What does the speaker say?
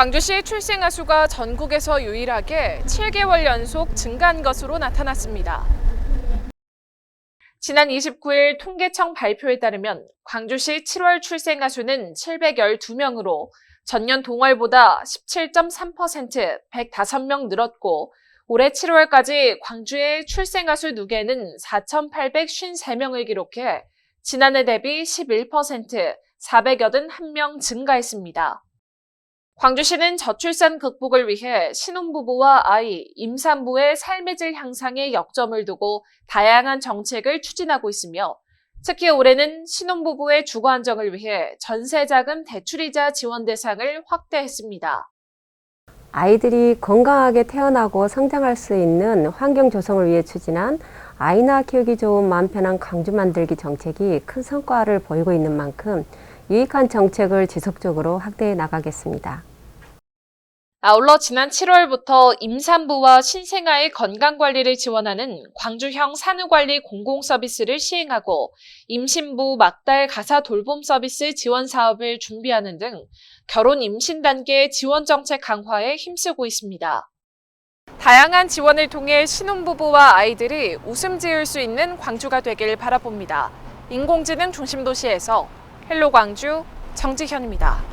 광주시 출생아 수가 전국에서 유일하게 7개월 연속 증가한 것으로 나타났습니다. 지난 29일 통계청 발표에 따르면 광주시 7월 출생아 수는 712명으로 전년 동월보다 17.3% 105명 늘었고 올해 7월까지 광주의 출생아 수 누계는 4,853명을 기록해 지난해 대비 11% 481명 증가했습니다. 광주시는 저출산 극복을 위해 신혼부부와 아이, 임산부의 삶의 질 향상에 역점을 두고 다양한 정책을 추진하고 있으며 특히 올해는 신혼부부의 주거 안정을 위해 전세자금 대출이자 지원 대상을 확대했습니다. 아이들이 건강하게 태어나고 성장할 수 있는 환경 조성을 위해 추진한 아이 낳아 키우기 좋은 마음 편한 광주 만들기 정책이 큰 성과를 보이고 있는 만큼 유익한 정책을 지속적으로 확대해 나가겠습니다. 아울러 지난 7월부터 임산부와 신생아의 건강관리를 지원하는 광주형 산후관리 공공서비스를 시행하고 임신부 막달 가사 돌봄 서비스 지원 사업을 준비하는 등 결혼 임신 단계 지원 정책 강화에 힘쓰고 있습니다. 다양한 지원을 통해 신혼부부와 아이들이 웃음 지을 수 있는 광주가 되길 바라봅니다. 인공지능 중심 도시에서 헬로 광주 정지현입니다.